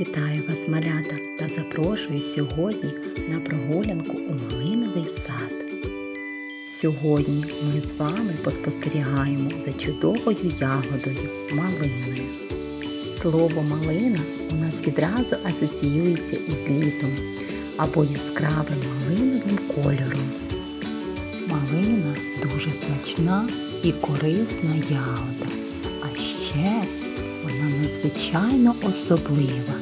Вітаю вас, малята, та запрошую сьогодні на прогулянку у малиновий сад. Сьогодні ми з вами поспостерігаємо за чудовою ягодою малиною. Слово малина у нас відразу асоціюється із літом або яскравим малиновим кольором. Малина дуже смачна і корисна ягода, а ще вона надзвичайно особлива.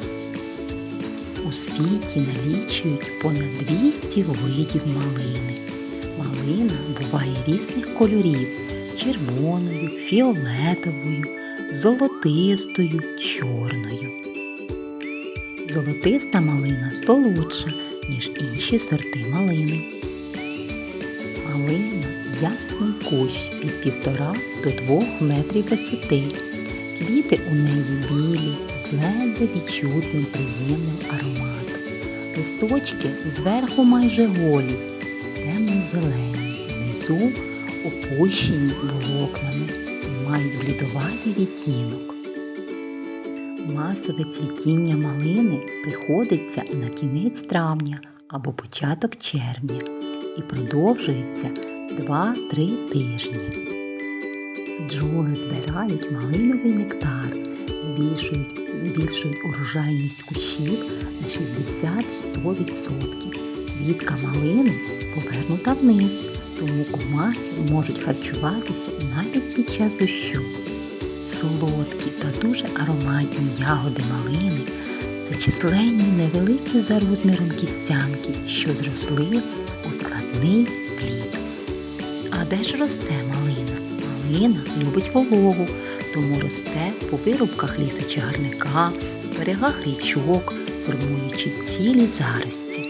У світі налічують понад 200 видів малини. Малина буває різних кольорів червоною, фіолетовою, золотистою, чорною. Золотиста малина солодша, ніж інші сорти малини. Малина ясний кущ від півтора до двох метрів висоти. Квіти у неї білі, ледве відчутним приємним ароматом. Листочки зверху майже голі, темно-зелені, внизу опущені волокнами і мають блідуватий відтінок. Масове цвітіння малини приходиться на кінець травня або початок червня і продовжується 2-3 тижні. Бджоли збирають малиновий нектар, збільшують, збільшують урожайність кущів на 60-100%. Квітка малини повернута вниз, тому комахи можуть харчуватися навіть під час дощу. Солодкі та дуже ароматні ягоди малини це численні невеликі за розміром кістянки, що зросли у складний плід. А де ж росте малина? Малина любить вологу, тому росте по вирубках лісочагарника, берегах річок, формуючи цілі зарості.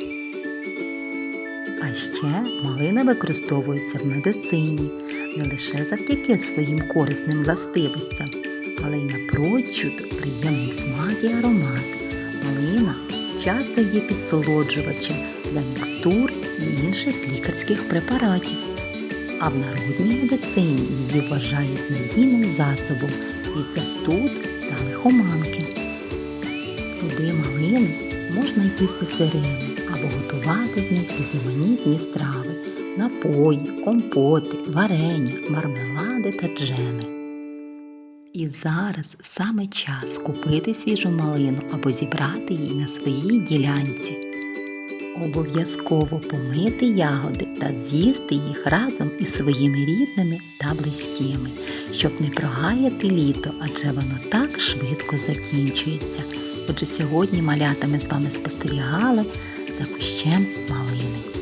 А ще малина використовується в медицині не лише завдяки своїм корисним властивостям, але й напрочуд приємний смак і аромат. Малина часто є підсолоджувачем для мікстур і інших лікарських препаратів а в народній медицині вважають надійним засобом від застуд та лихоманки. Плоди малини можна їсти сирими або готувати з них різноманітні страви, напої, компоти, варення, мармелади та джеми. І зараз саме час купити свіжу малину або зібрати її на своїй ділянці. Обов'язково помити ягоди та з'їсти їх разом із своїми рідними та близькими, щоб не прогаяти літо, адже воно так швидко закінчується. Отже, сьогодні малята ми з вами спостерігали за кущем малини.